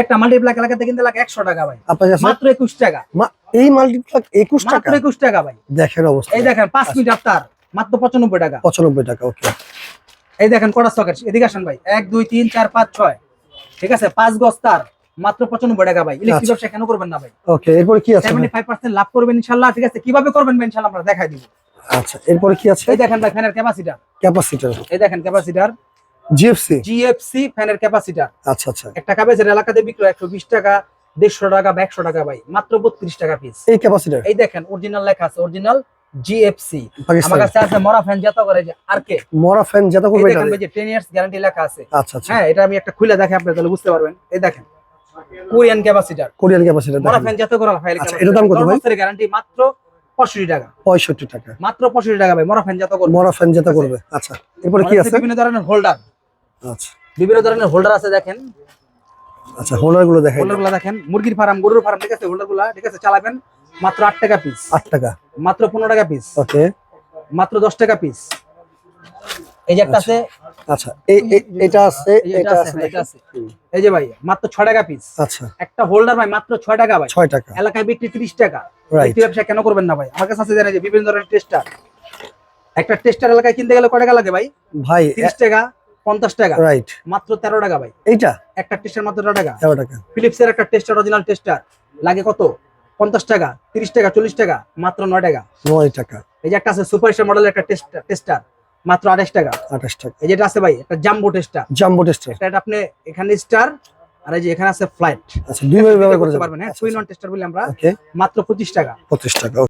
একটা মাল্টিপ্লাক এলাকাতে কিনতে লাগে একশো টাকা ভাই। মাত্র একুশ টাকা। এই মাল্টিপ্লাক একুশ টাকা? একুশ টাকা ভাই। দেখেন অবস্থা। এই দেখেন পাঁচ মিটার তার মাত্র পঁচানব্বই টাকা। পঁচানব্বই টাকা ওকে। এই দেখেন কটা সকেট এদিকে আসেন ভাই। এক দুই তিন চার পাঁচ ছয়। ঠিক আছে? পাঁচ গজ তার মাত্র পঁচানব্বই টাকা ভাই। ইলেকট্রিক আচ্ছা। ব্যবসা কেন করবেন না ভাই? ওকে এরপরে কি আছে? সেভেন্টি ফাইভ পার্সেন্ট লাভ করবেন ইনশাল্লাহ। ঠিক আছে? কীভাবে করবেন ইনশাল্লাহ আমরা দেখাই দিব। আচ্ছা এরপরে কি আছে? এই দেখেন ভাই ফ্যানের ক্যাপাসিটার ক্যাপাসিটার এই দেখেন ক্যাপাসিটার জিএফসি জিএফসি ফ্যানের ক্যাপাসিটার। আচ্ছা আচ্ছা। একটা কাগজের এলাকাতে বিক্রয় একশো বিশ টাকা দেড়শো টাকা বা একশো টাকা ভাই মাত্র বত্রিশ টাকা পিস এই ক্যাপাসিটার? এই দেখেন অরিজিনাল লেখা আছে অরিজিনাল জিএফসি আমার কাছে আছে মরা ফ্যান যত করে যে আর কে? মরা ফ্যান করবে এটা? যে টেন ইয়ার্স গ্যারান্টি লেখা আছে। আচ্ছা আচ্ছা। হ্যাঁ এটা আমি একটা খুলে দেখে আপনি তাহলে বুঝতে পারবেন। এই দেখেন কোরিয়ান ক্যাপাসিটার কোরিয়ান ক্যাপাসিটার মরা ফ্যান যত করা ফাইল আচ্ছা, এটার দাম কত ভাই? গ্যারান্টি মাত্র পঁয়ষট্টি টাকা। পঁয়ষট্টি টাকা। মাত্র পঁয়ষট্টি টাকা ভাই মরা ফ্যান যত করবে। মরা ফ্যান যেটা করবে। আচ্ছা এরপরে কি আছে? বিভিন্ন ধরনের হোল্ডার আচ্ছা। বিভিন্ন ধরনের হোল্ডার আছে দেখেন। আচ্ছা হোল্ডারগুলো দেখাই হোল্ডারগুলা দেখেন মুরগির ফার্ম গরুর ফার্ম ঠিক আছে? হোল্ডারগুলা ঠিক আছে? চালাবেন মাত্র আট টাকা পিস আট টাকা। মাত্র পনেরো টাকা পিস ওকে। মাত্র দশ টাকা পিস এই যে একটা আছে। আচ্ছা এই এই- এটা আছে এই এটা আছে, এটা আছে। এই যে ভাই মাত্র ছয় টাকা পিস আচ্ছা। একটা হোল্ডার ভাই মাত্র ছয় টাকা ভাই। ছয় টাকা। এলাকায় বিক্রি ত্রিশ টাকা। রাইট ব্যক্তি ব্যবসা কেন করবেন না ভাই? আমার কাছে আছে জানেন যে বিভিন্ন ধরনের টেস্টার একটা টেস্টার এলাকায় কিনতে গেলে কয় টাকা লাগে ভাই? ভাই তিরিশ টাকা। পঞ্চাশ টাকা। রাইট মাত্র তেরো টাকা ভাই। এইটা? একটা টেস্টার মাত্র তেরো টাকা। তেরো টাকা। ফিলিপসের একটা টেস্টার অরিজিনাল টেস্টার লাগে কত? পঞ্চাশ টাকা তিরিশ টাকা চল্লিশ টাকা মাত্র নয় টাকা। নয় টাকা। এই যে একটা আছে সুপার স্টার মডেলের একটা টেস্টার মাত্র আঠাশ টাকা। আঠাশ টাকা। এই যেটা আছে ভাই একটা জাম্বো টেস্টার জাম্বো টেস্টার এটা আপনি এখানে স্টার আর এই যে এখানে আছে ফ্লাইট আচ্ছা দুইভাবে ব্যবহার করতে পারবেন হ্যাঁ টুইন ওয়ান টেস্টার বলে আমরা মাত্র পঁচিশ টাকা। পঁচিশ টাকা